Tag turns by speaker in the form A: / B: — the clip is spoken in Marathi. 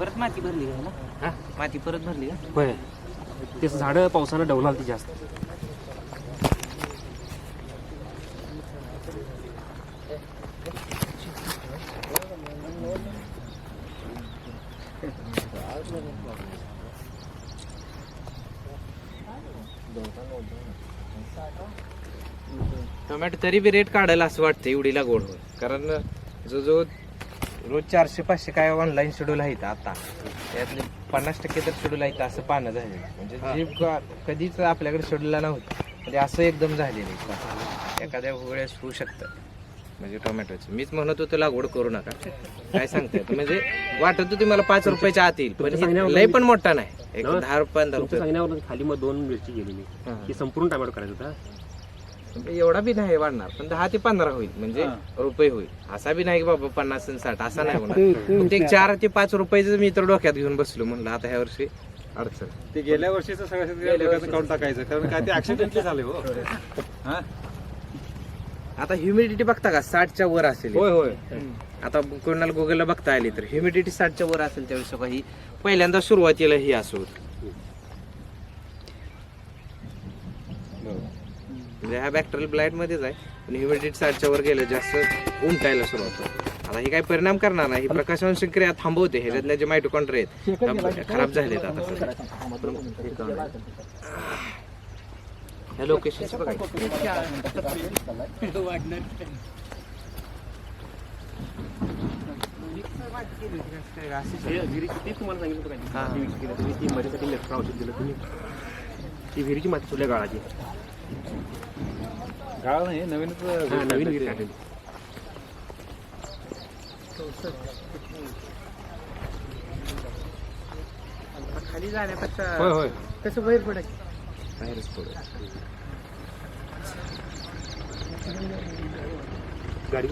A: परत माती भरली का ना?
B: हा?
A: माती परत भरली का?
B: होय. ते झाडं पावसानं डवलाल ती जास्त.
A: टोमॅटो तरी बी रेट काढायला असं वाटतं एवढी लागवड होय कारण जो जो रोज चारशे पाचशे काय ऑनलाईन शेड्यूल आहेत आता त्यातले पन्नास टक्के तर शेड्यूल आहेत असं पानं झालेलं. म्हणजे जे का- कधीच आपल्याकडे शेड्यूलला नव्हतं म्हणजे असं एकदम झालेलं आहे. एखाद्या वेळेस होऊ शकतं. म्हणजे टोमॅटोचं मीच म्हणत होतो लागवड करू नका. काय सांगताय? म्हणजे वाटत होती मला पाच रुपयाच्या आत येईल पण हे लय पण मोठा नाही. एक. दहा पंधरा
B: तुमच्या
A: रुपये.
B: सांगण्यावर खाली मग दोन मिरची गेलेली.
A: हा.
B: संपूर्ण टमाटो करायचा होता.
A: एवढा बी नाही वाढणार. पण दहा ते पंधरा होईल. म्हणजे रुपये होईल. असा बी नाही की बाबा पन्नास आणि साठ असा नाही होणार. एक चार ते पाच रुपयाचं मी तर डोक्यात घेऊन बसलो म्हणलं आता ह्या वर्षी अडचण.
C: ते गेल्या वर्षीचं सगळ्या
A: गेल्या वर्षीचं.
C: काढून टाकायचं. कारण काय ते ऍक्सिडेंटली झाले हो. हा?
A: आता ह्युमिडिटी बघता का? साठच्या वर असेल.
C: होय होय.
A: आता कोणाला गुगलला बघता आली तर ह्युमिडिटी साठच्या वर असेल त्यावेळेस सगळं ही पहिल्यांदा सुरुवातीला ही असं. म्हणजे हा बॅक्टेरियल ब्लाइट मध्येच आहे. पण ह्युमिडिटी साठच्या वर गेलं जास्त उमटायला सुरुवात होते. आता ही काही परिणाम करणार नाही. ही प्रकाशवंश क्रिया थांबवते. ह्याच्यातल्या जे मायटोकॉन्ड्रे आहेत त्या खराब झालेत आता सध्या. ह्या लोकेशन बघा.
B: हे. तुम्हाला सांगितलं
A: हा.
B: तुम्ही ती औषध दिलं तुम्ही ती विहिरीची माती चुल्या गाळाची.
C: गाळ नाही नवीनच
B: हा, नवीन
A: खाली जाण्यापेक्षा
C: होय होय.
A: कसं बाहेर पडायचं बाहेरच पडू.
B: गाडी